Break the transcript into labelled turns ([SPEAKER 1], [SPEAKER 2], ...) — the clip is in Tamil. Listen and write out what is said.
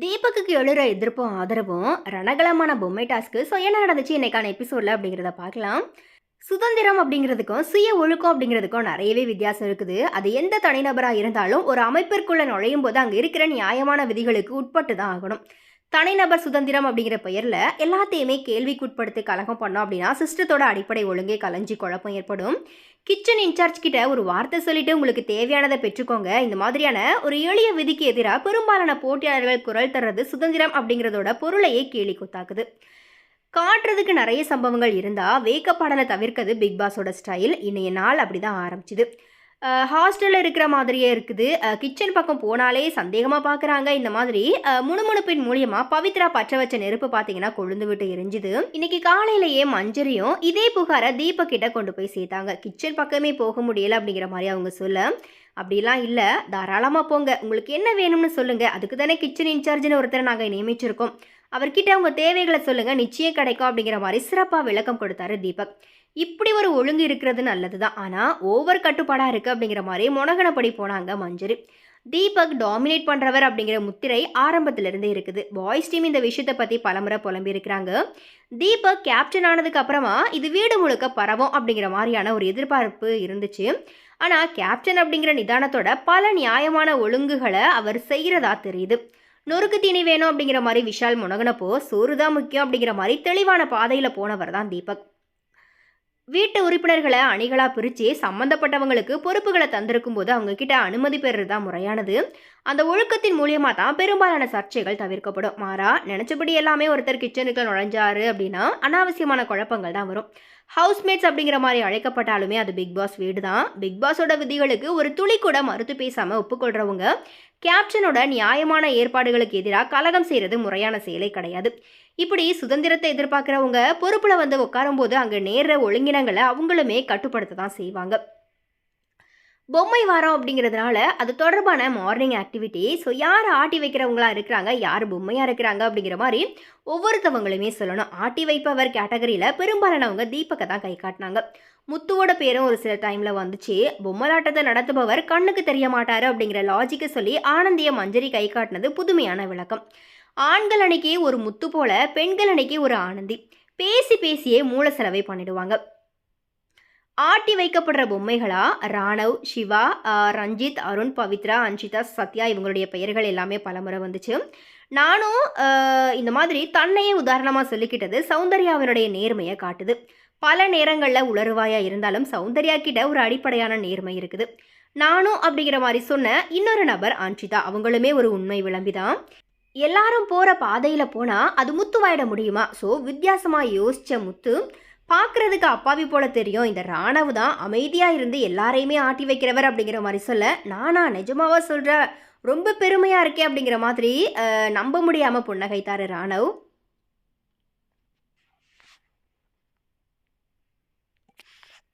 [SPEAKER 1] தீபக்குக்கு எழுற எதிர்ப்பும் ஆதரவும் ரணகலமான பொம்மை டாஸ்க்கு ஸோ என்ன நடந்துச்சு இன்னைக்கான எபிசோடில் அப்படிங்கிறத பார்க்கலாம். சுதந்திரம் அப்படிங்கிறதுக்கும் சுய ஒழுக்கம் அப்படிங்கிறதுக்கும் நிறையவே வித்தியாசம் இருக்குது. அது எந்த தனிநபராக இருந்தாலும் ஒரு அமைப்பிற்குள்ளே நுழையும் போது அங்கே இருக்கிற நியாயமான விதிகளுக்கு உட்பட்டு தான் ஆகணும். தனிநபர் சுதந்திரம் அப்படிங்கிற பெயரில் எல்லாத்தையுமே கேள்விக்குட்படுத்தி கலகம் பண்ணோம் அப்படின்னா சிஸ்டத்தோட அடிப்படை ஒழுங்கே கலைஞ்சி குழப்பம் ஏற்படும். கிச்சன் இன்சார்ஜ் கிட்ட ஒரு வார்த்தை சொல்லிட்டு உங்களுக்கு தேவையானதை பெற்றுக்கோங்க. இந்த மாதிரியான ஒரு எளிய விதிக்கு எதிராக பெரும்பாலான போட்டியாளர்கள் குரல் தர்றது சுதந்திரம் அப்படிங்கிறதோட பொருளையே கேலி குத்தாக்குது. காட்டுறதுக்கு நிறைய சம்பவங்கள் இருந்தால் வேக்கப்பாடலை தவிர்க்கிறது பிக் பாஸோட ஸ்டைல். இன்றைய நாள் அப்படி தான் ஆரம்பிச்சுது. ஹாஸ்டலில் இருக்கிற மாதிரியே இருக்குது. கிச்சன் பக்கம் போனாலே சந்தேகமாக பார்க்குறாங்க இந்த மாதிரி முணுமுணுப்பின் மூலியமாக பவித்ரா பற்ற வச்ச நெருப்பு பார்த்தீங்கன்னா கொழுந்து விட்டு எரிஞ்சுது. இன்னைக்கு காலையிலேயே மஞ்சரியும் இதே புகாரை தீபக் கிட்ட கொண்டு போய் சேர்த்தாங்க. கிச்சன் பக்கமே போக முடியல அப்படிங்கிற மாதிரி அவங்க சொல்ல. அப்படிலாம் இல்லை. தாராளமாக போங்க. உங்களுக்கு என்ன வேணும்னு சொல்லுங்கள் அதுக்கு தானே கிச்சன் இன்சார்ஜ்னு ஒருத்தர் நாங்கள் நியமிச்சிருக்கோம். அவர்கிட்ட உங்கள் தேவைகளை சொல்லுங்கள் நிச்சயம் கிடைக்கும் அப்படிங்கிற மாதிரி சிறப்பாக விளக்கம் கொடுத்தாரு தீபக். இப்படி ஒரு ஒழுங்கு இருக்கிறது நல்லது தான் ஆனால் ஓவர் கட்டுப்பாடாக இருக்குது அப்படிங்கிற மாதிரி முனகனப்படி போனாங்க மஞ்சரி. தீபக் டாமினேட் பண்ணுறவர் அப்படிங்கிற முத்திரை ஆரம்பத்திலிருந்தே இருக்குது. பாய்ஸ் டீம் இந்த விஷயத்தை பற்றி பலமுறை புலம்பியிருக்கிறாங்க தீபக் கேப்டன் ஆனதுக்கு அப்புறமா இது வீடு முழுக்க பரவும் அப்படிங்கிற மாதிரியான ஒரு எதிர்பார்ப்பு இருந்துச்சு. ஆனால் கேப்டன் அப்படிங்கிற நிதானத்தோட பல நியாயமான ஒழுங்குகளை அவர் செய்கிறதா தெரியுது. நொறுக்கு தீனி வேணும் அப்படிங்கிற மாதிரி விஷால் முனகனப்போ சோறு தான் முக்கியம் அப்படிங்கிற மாதிரி தெளிவான பாதையில் போனவர் தான் தீபக். வீட்டு உறுப்பினர்களை அணிகளாக பிரித்து சம்மந்தப்பட்டவங்களுக்கு பொறுப்புகளை தந்திருக்கும் போது அவங்க கிட்ட அனுமதி பெறுறது தான் முறையானது. அந்த ஒழுக்கத்தின் மூலியமாக தான் பெரும்பாலான சர்ச்சைகள் தவிர்க்கப்படும். மாறா நினச்சபடி எல்லாமே ஒருத்தர் கிச்சனுக்குள்ள நுழைஞ்சாரு அப்படின்னா அனாவசியமான குழப்பங்கள் தான் வரும். ஹவுஸ்மேட்ஸ் அப்படிங்கிற மாதிரி அழைக்கப்பட்டாலுமே அது பிக் பாஸ் வீடு தான் பிக் பாஸோட விதிகளுக்கு ஒரு துளி கூட மறுத்து பேசாமல் ஒப்புக்கொள்றவங்க கேப்டனோட நியாயமான ஏற்பாடுகளுக்கு எதிராக கலகம் செய்கிறது முறையான செயலே கிடையாது. இப்படி சுதந்திரத்தை எதிர்பார்க்குறவங்க பொறுப்பில் வந்து உட்காரும்போது அங்கே நேர்ற ஒழுங்கினங்களை அவங்களுமே கட்டுப்படுத்த தான் செய்வாங்க. பொம்மை வாரம் அப்படிங்கிறதுனால அது தொடர்பான மார்னிங் ஆக்டிவிட்டி ஸோ யார் ஆட்டி வைக்கிறவங்களா இருக்கிறாங்க? யார் பொம்மையாக இருக்கிறாங்க? அப்படிங்கிற மாதிரி ஒவ்வொருத்தவங்களுமே சொல்லணும். ஆட்டி வைப்பவர் கேட்டகரியில் பெரும்பாலானவங்க தீபக்கை தான் கை காட்டினாங்க. முத்துவோட பேரும் ஒரு சில டைமில் வந்துச்சு. பொம்மலாட்டத்தை நடத்துபவர் கண்ணுக்கு தெரிய மாட்டார் அப்படிங்கிற லாஜிக்கை சொல்லி ஆனந்திய மஞ்சரி கை காட்டினது புதுமையான விளக்கம். ஆண்கள் அன்னைக்கு ஒரு முத்து போல பெண்கள் அன்னைக்கு ஒரு ஆனந்தி. பேசி பேசியே மூல செலவை பண்ணிடுவாங்க. ஆட்டி வைக்கப்படுற பொம்மைகளா? ராணவ் சிவா ரஞ்சித் அருண் பவித்ரா அன்ஷிதா சத்யா இவங்களுடைய பெயர்கள் எல்லாமே பலமுறை வந்துச்சு. நானும் இந்த மாதிரி தன்னையே உதாரணமாக சொல்லிக்கிட்டது சௌந்தர்யாவினுடைய நேர்மையை காட்டுது. பல நேரங்களில் உளறுவாயாக இருந்தாலும் சௌந்தர்யா கிட்ட ஒரு அடிப்படையான நேர்மை இருக்குது. நானும் அப்படிங்கிற மாதிரி சொன்ன இன்னொரு நபர் அன்ஷிதா. அவங்களுமே ஒரு உண்மை விளம்பிதான். எல்லாரும் போகிற பாதையில் போனால் அது முத்துவாயிட முடியுமா? ஸோ வித்தியாசமாக யோசித்த முத்து பார்க்குறதுக்கு அப்பாவி போல தெரியும். இந்த ராணவ் தான் அமைதியாக இருந்து எல்லாரையுமே ஆட்டி வைக்கிறவர் அப்படிங்கிற மாதிரி சொல்ல நானா நிஜமாவா சொல்கிற ரொம்ப பெருமையாக இருக்கே அப்படிங்கிற மாதிரி நம்ப முடியாமல் புன்னகைத்தார் ராணவ்.